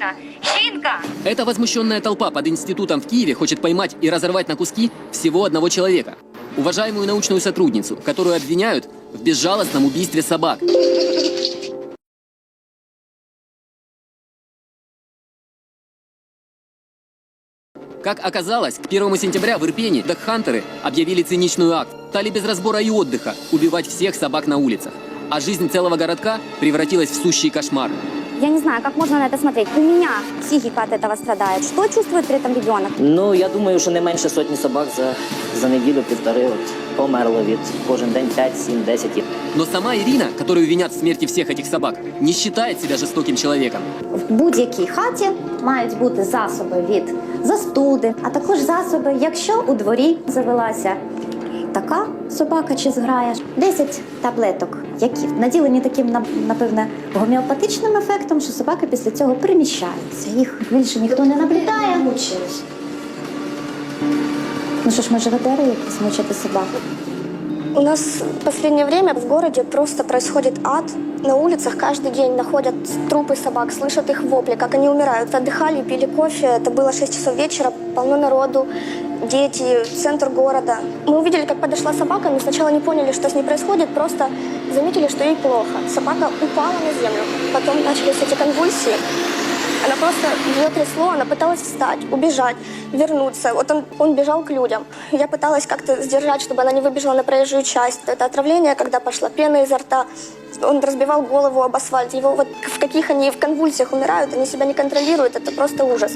небезпечна. Жінка! Эта возмущенная толпа под институтом в Киеве хочет поймать и разорвать на куски всего одного человека. Уважаемую научную сотрудницу, которую обвиняют в безжалостном убийстве собак. Как оказалось, к 1 сентября в Ирпене докхантеры объявили циничную акт. Стали без разбора и отдыха убивать всех собак на улицах. А жизнь целого городка превратилась в сущий кошмар. Я не знаю, как можно на это смотреть. У меня психика от этого страдает. Что чувствует при этом ребенок? Ну, я думаю, що не менше сотні собак за, за неділю-півтори от, померло від кожен день 5, 7, 10. Но сама Ирина, которую винят в смерти всех этих собак, не считает себя жестоким человеком. В будь-якій хаті мають бути засоби від застуди, а також засоби, якщо у дворі завелася така собака чи зграя. 10 таблеток, які наділені таким на- напевне гомеопатичним ефектом, що собаки після цього переміщаються. Їх більше ніхто не наблюдає. Ну що ж, ми живодери якісь мучити собак. У нас в последнее время в городе просто происходит ад. На улицах каждый день находят трупы собак, слышат их вопли, как они умирают. Отдыхали, пили кофе. Это было 6 часов вечера, полно народу, Дети, центр города. Мы увидели, как подошла собака, но сначала не поняли, что с ней происходит, просто заметили, что ей плохо. Собака упала на землю. Потом начались эти конвульсии. Она просто, ее трясло, она пыталась встать, убежать, вернуться. Вот он, он бежал к людям. Я пыталась как-то сдержать, чтобы она не выбежала на проезжую часть. Это отравление, когда пошла пена изо рта. Он разбивал голову об асфальт. Его вот в каких они в конвульсиях умирают, они себя не контролируют. Это просто ужас.